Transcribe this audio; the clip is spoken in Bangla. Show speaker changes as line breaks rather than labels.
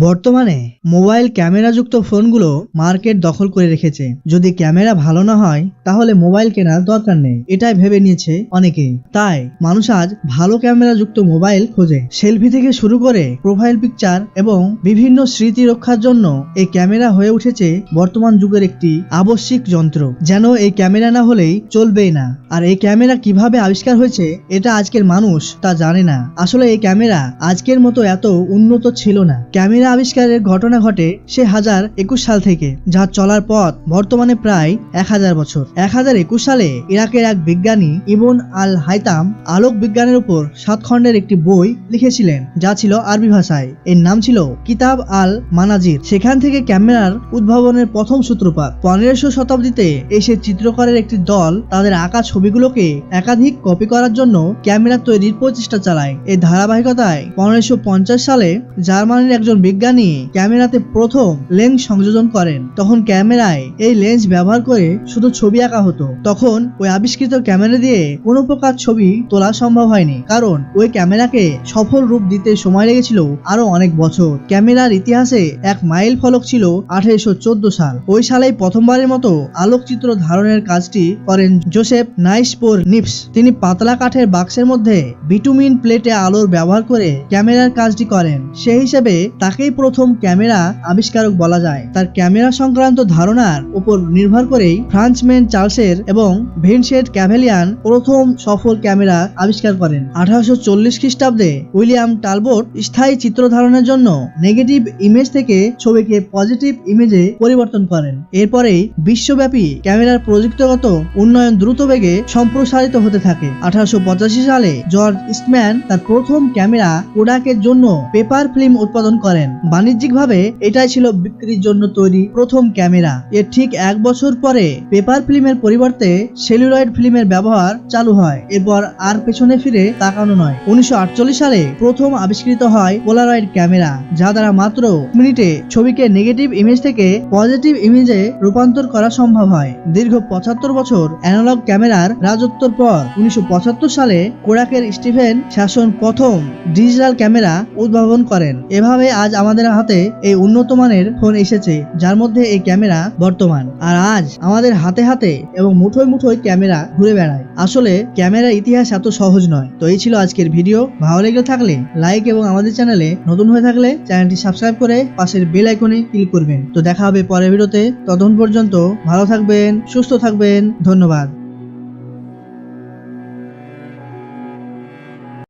বর্তমানে মোবাইল ক্যামেরাযুক্ত ফোনগুলো মার্কেট দখল করে রেখেছে। যদি ক্যামেরা ভালো না হয়, তাহলে মোবাইল কেনার দরকার নেই। এটাই ভেবে নিয়েছে অনেকে তাই মানুষ আজ ভালো ক্যামেরাযুক্ত মোবাইল খোঁজে। সেলফি থেকে শুরু করে প্রোফাইল পিকচার এবং বিভিন্ন স্মৃতি রক্ষার জন্য এই ক্যামেরা হয়ে উঠেছে বর্তমান যুগের একটি আবশ্যিক যন্ত্র। যেন এই ক্যামেরা না হলেই চলবেই না। আর এই ক্যামেরা কীভাবে আবিষ্কার হয়েছে, এটা আজকের মানুষ তা জানে না। আসলে এই ক্যামেরা আজকের মতো এত উন্নত ছিল না। ক্যামেরা আবিষ্কারের ঘটনা ঘটে সে হাজার একুশ সাল থেকে, যা চলার পথ বর্তমানে প্রায় এক হাজার বছর। এক হাজার একুশ সালে ইরাকের এক বিজ্ঞানী ইবন আল হাইতাম আলোক বিজ্ঞানের উপর সাত খণ্ডের একটি বই লিখেছিলেন, যা ছিল আরবি ভাষায়। এর নাম ছিল কিতাব আল মানাজির। সেখান থেকে ক্যামেরার উদ্ভাবনের প্রথম সূত্রপাত। পনেরোশো শতাব্দীতে এসে চিত্রকরের একটি দল তাদের আঁকা ছবিগুলোকে একাধিক কপি করার জন্য ক্যামেরা তৈরির প্রচেষ্টা চালায়। এই ধারাবাহিকতায় পনেরোশো সালে জার্মানির একজন বিজ্ঞানী ক্যামেরাতে প্রথম লেন্স সংযোজন করেন। তখন ক্যামেরায় এই লেন্স ব্যবহার করে শুধু ছবি আঁকা হতো। তখন ওই আবিষ্কৃত ক্যামেরা দিয়ে কোনো প্রকার ছবি তোলা সম্ভব হয়নি। কারণ ওই ক্যামেরাকে সফল রূপ দিতে সময় লেগেছিল আরও অনেক বছর। ক্যামেরার ইতিহাসে এক মাইল ফলক ছিল আঠারোশো চোদ্দ সাল। ওই সালেই প্রথমবারের মতো আলোকচিত্র ধারণের কাজটি করেন জোসেফ নাইসপোর নিপস তিনি পাতলা কাঠের বাক্সের মধ্যে বিটুমিন প্লেটে আলোর ব্যবহার করে ক্যামেরার কাজটি করেন। সেই হিসেবে তাকেই প্রথম ক্যামেরা আবিষ্কারক বলা যায়। তার ক্যামেরা সংক্রান্ত ধারণার উপর নির্ভর করেই ফ্রান্সম্যান চার্লসের এবং ভেনসেট ক্যাভেলিয়ান প্রথম সফল ক্যামেরা আবিষ্কার করেন। আঠারোশো চল্লিশ খ্রিস্টাব্দে উইলিয়াম টালবোট স্থায়ী চিত্র ধারণের জন্য নেগেটিভ ইমেজ থেকে ছবিকে পজিটিভ ইমেজে পরিবর্তন করেন। এরপরেই বিশ্বব্যাপী ক্যামেরার প্রযুক্তিগত উন্নয়ন দ্রুত বেগে সম্প্রসারিত হতে থাকে। আঠারোশো পঁচাশি সালে জর্জ ইস্টম্যান তার প্রথম ক্যামেরা কোডাকের জন্য পেপার ফিল্ম উৎপাদন করেন। বাণিজ্যিকভাবে এটাই ছিল বিক্রির জন্য তৈরি প্রথম ক্যামেরা। এর ঠিক এক বছর পরে পেপার ফিল্মের পরিবর্তে সেলুলয়েড ফিল্মের ব্যবহার চালু হয়। এরপর আর পেছনে ফিরে তাকানো নয়। উনিশশো সালে প্রথম আবিষ্কৃত হয় পোলারয়েড ক্যামেরা, যা দ্বারা মাত্র মিনিটে ছবিকে নেগেটিভ ইমেজ থেকে পজিটিভ ইমেজে রূপান্তর করা সম্ভব হয়। দীর্ঘ পঁচাত্তর বছর অ্যানালগ ক্যামেরার রাজত্বর পর উনিশশো পঁচাত্তর সালে কোড়াকের স্টিভেন শাসন প্রথম ডিজিটাল ক্যামেরা উদ্ভাবন করেন। এভাবে আজ আমাদের হাতে এই উন্নত মানের ফোন এসেছে, যার মধ্যে এই ক্যামেরা বর্তমান। আর আজ আমাদের হাতে হাতে এবং মুঠোয় মুঠোয় ক্যামেরা ঘুরে বেড়ায়। আসলে ক্যামেরার ইতিহাস এত সহজ নয়। তো এই ছিল আজকের ভিডিও। ভালো লেগে থাকলে লাইক এবং আমাদের চ্যানেলে নতুন হয়ে থাকলে চ্যানেলটি সাবস্ক্রাইব করে পাশের বেল আইকনে ক্লিক করবেন। তো দেখা হবে পরের ভিডিওতে। ততক্ষণ পর্যন্ত ভালো থাকবেন, সুস্থ থাকবেন। ধন্যবাদ।